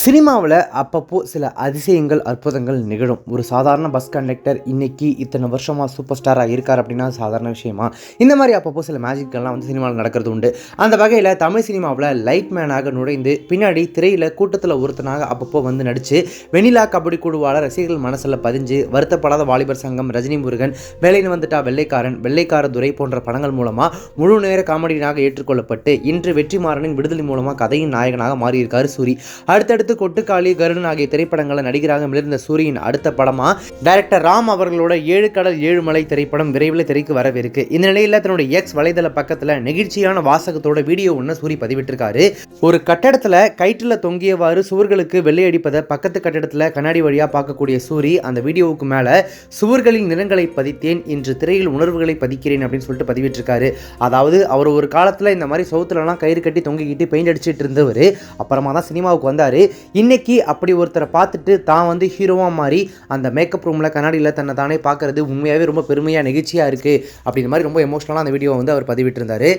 சினிமாவில் அப்பப்போ சில அதிசயங்கள் அற்புதங்கள் நிகழும். ஒரு சாதாரண பஸ் கண்டக்டர் இன்னைக்கு இத்தனை வருஷமாக சூப்பர் ஸ்டாராக இருக்கார் அப்படின்னா சாதாரண விஷயமா? இந்த மாதிரி அப்பப்போ சில மேஜிக்கெல்லாம் வந்து சினிமாவில் நடக்கிறது உண்டு. அந்த வகையில் தமிழ் சினிமாவில் லைட் மேனாக நுழைந்து பின்னாடி திரையில் கூட்டத்தில் ஒருத்தனாக அப்பப்போ வந்து நடித்து வெண்ணிலா கபடி குழுவால் ரசிகர்கள் மனசில் பதிஞ்சு வருத்தப்படாத வாலிபர் சங்கம் ரஜினி முருகன் வேலைன்னு வந்துட்டா வெள்ளைக்காரன் வெள்ளைக்கார துரை போன்ற படங்கள் மூலமாக முழு நேர காமெடியனாக ஏற்றுக்கொள்ளப்பட்டு இன்று வெற்றிமாறனின் விடுதலை மூலமாக கதையின் நாயகனாக மாறியிருக்கார் சூரி. அடுத்தடுத்து கொட்டுக்காளி கருடன் ஆகிய திரைப்படங்களில் நடிகராக மிளிர்ந்த சூரியின் அடுத்த படமா? டைரக்டர் ராம் அவர்களோட ஏழு கடல் ஏழு மலை திரைப்படம் விரைவில் திரைக்கு வரவிருக்கு. இந்த நிலையில் தன்னுடைய எக்ஸ் வலைதள பக்கத்தில் நெகிழ்ச்சியான வாசகத்தோட வீடியோ ஒன்று சூரி பதிவிட்டிருக்காரு. ஒரு கட்டடத்தில் கயிற்றில் தொங்கியவாறு சுவர்களுக்கு வெள்ளை அடிப்பதை பக்கத்து கட்டடத்தில் கண்ணாடி வழியாக பார்க்கக்கூடிய சூரி அந்த வீடியோவுக்கு மேலே சுவர்களின் நிறங்களை பதித்தேன் இன்று திரையில் உணர்வுகளை பதிக்கிறேன் அப்படின்னு சொல்லிட்டு பதிவிட்டிருக்காரு. அதாவது அவர் ஒரு காலத்தில் இந்த மாதிரி சவுத்துலலாம் கயிறு கட்டி தொங்கிக்கிட்டு பெயிண்ட் அடிச்சிட்டு இருந்தவர். அப்புறமா தான் சினிமாவுக்கு வந்தார். இன்னைக்கு அப்படி ஒருத்தரை பார்த்துட்டு தான் வந்து ஹீரோவாக மாறி அந்த மேக்கப் ரூமில் கண்ணாடியில் தன்னை தானே பார்க்கறது உண்மையாகவே ரொம்ப பெருமையாக நெகிழ்ச்சியாக இருக்குது அப்படின்ற மாதிரி ரொம்ப எமோஷனலாக அந்த வீடியோ வந்து அவர் பதிவிட்டிருந்தார்.